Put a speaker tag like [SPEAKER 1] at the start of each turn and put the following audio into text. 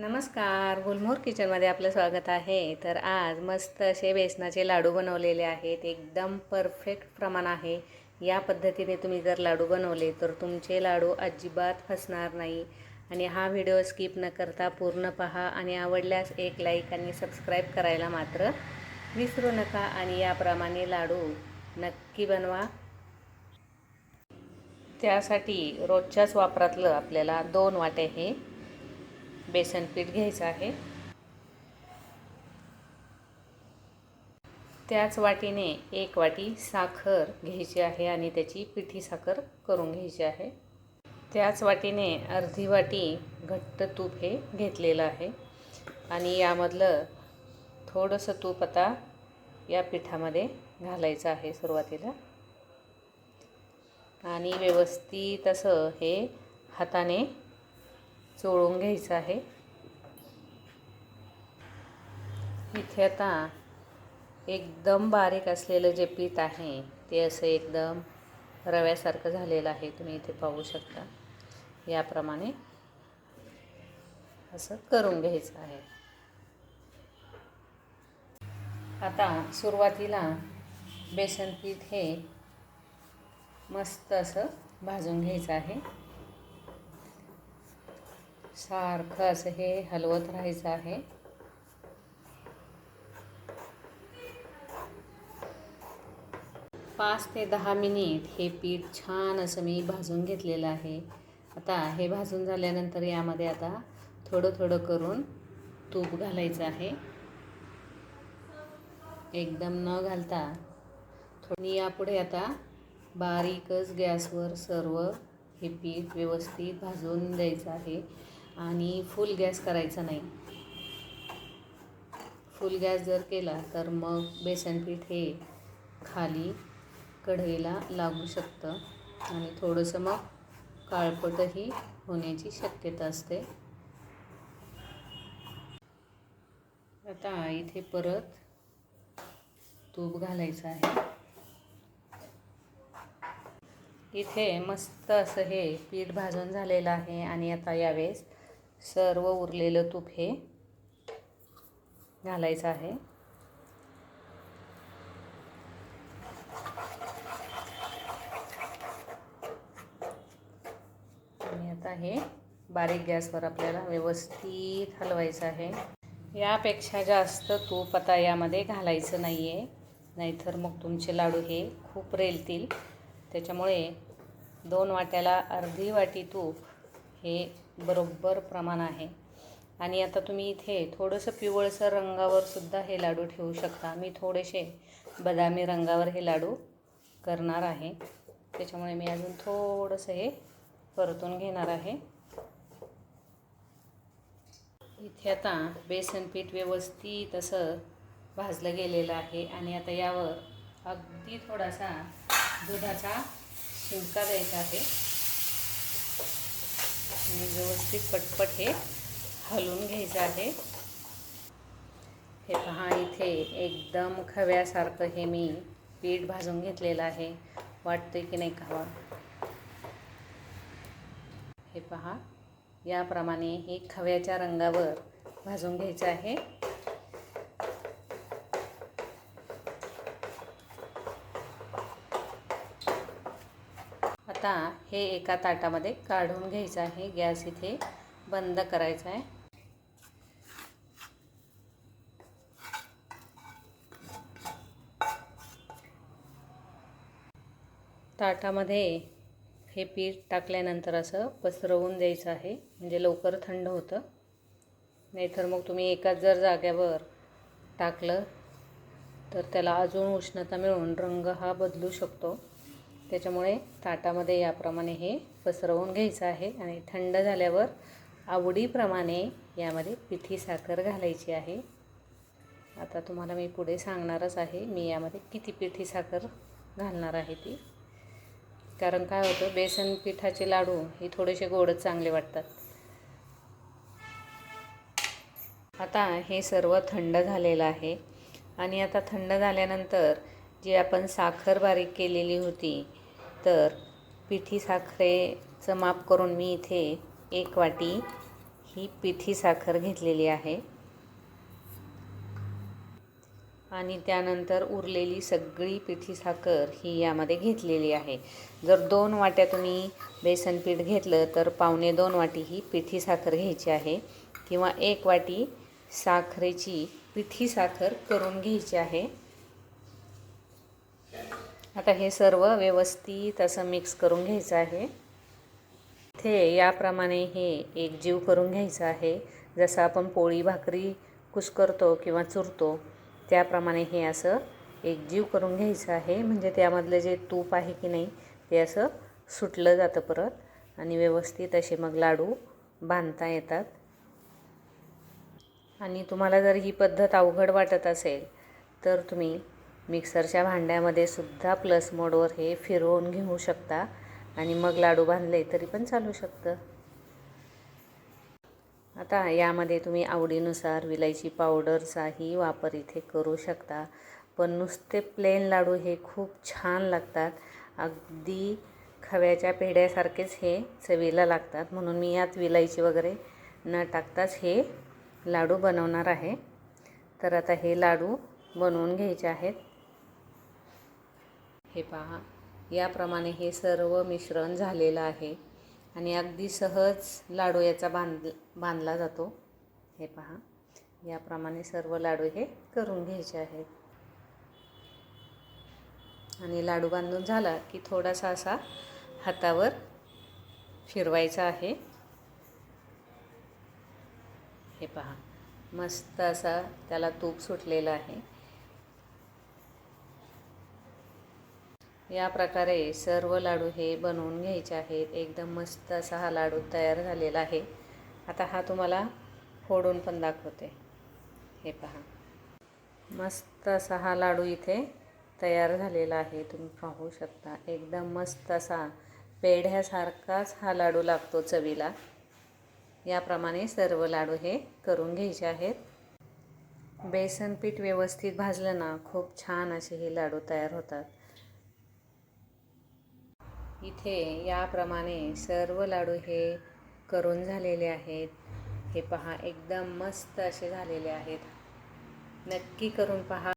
[SPEAKER 1] नमस्कार गुलमोर किचनमध्ये आपलं स्वागत आहे. तर आज मस्त असे बेसनाचे लाडू बनवलेले आहेत. एकदम परफेक्ट प्रमाण आहे. या पद्धतीने तुम्ही जर लाडू बनवले तर तुमचे लाडू अजिबात फसणार नाही. आणि हा व्हिडिओ स्किप न करता पूर्ण पहा आणि आवडल्यास एक लाईक आणि सबस्क्राईब करायला मात्र विसरू नका. आणि याप्रमाणे लाडू नक्की बनवा. त्यासाठी रोजच्याच वापरातलं आपल्याला दोन वाटे हे बेसन पीठ घ्यायचं आहे. त्याच वाटीने एक वाटी साखर घ्यायची आहे आणि त्याची पिठी साखर करून घ्यायची आहे. त्याच वाटीने अर्धी वाटी घट्ट तूप हे घेतलेलं आहे. आणि यामधलं थोडंसं तूप आता या पिठामध्ये घालायचं आहे सुरुवातीला. आणि व्यवस्थित असं हे हाताने चोळून घ्यायचं आहे. इथे आता एकदम बारीक असलेलं जे पीठ आहे ते असं एकदम रव्यासारखं झालेलं आहे. तुम्ही इथे पाहू शकता. याप्रमाणे असं करून घ्यायचं आहे. आता सुरुवातीला बेसन पीठ हे मस्त असं भाजून घ्यायचं आहे. सारखं असं हे हलवत राहायचं आहे. पाच ते दहा मिनिट हे पीठ छान असं मी भाजून घेतलेलं आहे. आता हे भाजून झाल्यानंतर यामध्ये आता थोडं थोडं करून तूप घालायचं आहे. एकदम न घालता थोडी यापुढे आता बारीकच गॅसवर सर्व हे पीठ व्यवस्थित भाजून द्यायचं आहे. आणि फुल गॅस करायचा नाही. फुल गॅस जर केला तर मग बेसन पीठ हे खाली कढईला लागू शकतं आणि थोडंसं मग काळपटही होण्याची शक्यता असते. आता इथे परत तूप घालायचं आहे. इथे मस्त असं हे पीठ भाजून झालेलं आहे आणि आता यावेळेस सर्व उरलेलं तूप हे घालायचं आहे. आणि आता हे बारीक गॅसवर आपल्याला व्यवस्थित हलवायचं आहे. यापेक्षा जास्त तूप आता यामध्ये घालायचं नाही आहे नाहीतर मग तुमचे लाडू हे खूप रेलतील. त्याच्यामुळे दोन वाट्याला अर्धी वाटी तूप हे बरोबर प्रमाण आहे. आणि आता तुम्ही इथे थोडंसं पिवळसर रंगावर सुद्धा हे लाडू ठेवू शकता. मी थोडेसे बदामी रंगावर हे लाडू करणार आहे. त्याच्यामुळे मी अजून थोडंसं हे परतून घेणार आहे. इथे आता बेसन पीठ व्यवस्थित असं भाजलं गेलेलं आहे. आणि आता यावर अगदी थोडासा दुधाचा शिंका द्यायचा आहे. आणि व्यवस्थित पटपट हे हलवून घ्यायचं आहे. हे पहा इथे एकदम खव्यासारखं हे मी पीठ भाजून घेतलेलं आहे. वाटतं की नाही खावा? हे पहा याप्रमाणे हे खव्याच्या रंगावर भाजून घ्यायचं आहे. आता हे एका ताटामध्ये काढून घ्यायचं आहे. गॅस इथे बंद करायचा आहे. ताटामध्ये हे पीठ टाकल्यानंतर असं पसरवून द्यायचं आहे. म्हणजे लवकर थंड होतं. नाहीतर मग तुम्ही एकाच जर जाग्यावर टाकलं तर त्याला अजून उष्णता मिळून रंग हा बदलू शकतो. त्याच्यामुळे ताटामध्ये याप्रमाणे हे पसरवून घ्यायचं आहे आणि थंड झाल्यावर आवडीप्रमाणे यामध्ये पिठी साखर घालायची आहे. आता तुम्हाला मी पुढे सांगणारच आहे मी यामध्ये किती पिठी साखर घालणार आहे ती. कारण काय होतं बेसन पिठाचे लाडू हे थोडेसे गोडच चांगले वाटतात. आता हे सर्व थंड झालेलं आहे. आणि आता थंड झाल्यानंतर जी आपण साखर बारीक केलेली होती तर पिठी साखरेचं माप करून मी इथे एक वाटी ही पिठी साखर घेतलेली आहे. आणि त्यानंतर उरलेली सगळी पिठी साखर ही यामध्ये घेतलेली आहे. जर दोन वाट्या तुम्ही बेसन पीठ घेतलं तर पावणे दोन वाटी ही पिठी साखर घ्यायची आहे किंवा एक वाटी साखरेची पिठी साखर करून घ्यायची आहे. आता हे सर्व व्यवस्थित असं मिक्स करून घ्यायचं आहे. इथे याप्रमाणे हे एक जीव करून घ्यायचं आहे. जसं आपण पोळी भाकरी कुस्करतो किंवा चुरतो त्याप्रमाणे हे असं एक जीव करून घ्यायचं आहे. म्हणजे त्यामधलं जे तूप आहे की नाही ते असं सुटलं जातं परत आणि व्यवस्थित असे मग लाडू बांधता येतात. आणि तुम्हाला जर ही पद्धत अवघड वाटत असेल तर तुम्ही मिक्सरच्या भांड्यामध्ये सुद्धा प्लस मोडवर हे फिरवून घेऊ शकता. आणि मग लाडू बांधले तरी पण चालू शकतं. आता यामध्ये तुम्ही आवडीनुसार विलायची पावडरचाही वापर इथे करू शकता. पण नुसते प्लेन लाडू हे खूप छान लागतात. अगदी खव्याच्या पेढ्यासारखेच हे चवीला लागतात. म्हणून मी यात विलायची वगैरे न टाकताच हे लाडू बनवणार आहे. तर आता हे लाडू बनवून घ्यायचे आहेत. हे पहा. याप्रमाणे हे सर्व मिश्रण झालेलं आहे आणि अगदी सहज लाडू याचा बांध बांधला जातो. हे पहा. याप्रमाणे सर्व लाडू हे करून घ्यायचे आहेत. आणि लाडू बांधून झाला की थोडासा असा हातावर फिरवायचा आहे. हे पहा. मस्त असा त्याला तूप सुटलेला आहे. या प्रकारे सर्व लाडू हे बनवून घ्यायचे आहेत. एकदम मस्त असा हा लाडू तयार झालेला आहे. आता हा तुम्हाला फोडून पण दाखवते. हे पहा. मस्त असा हा लाडू इथे तयार झालेला आहे. तुम्ही पाहू शकता. एकदम मस्त असा पेढ्यासारखाच हा लाडू लागतो चवीला. याप्रमाणे सर्व लाडू हे करून घ्यायचे आहेत. बेसन पीठ व्यवस्थित भाजलं ना खूप छान असे हे लाडू तयार होतात. इथे याप्रमाणे सर्व लाडू हे करून झालेले आहेत. हे पहा एकदम मस्त असे झालेले आहेत. नक्की करून पहा.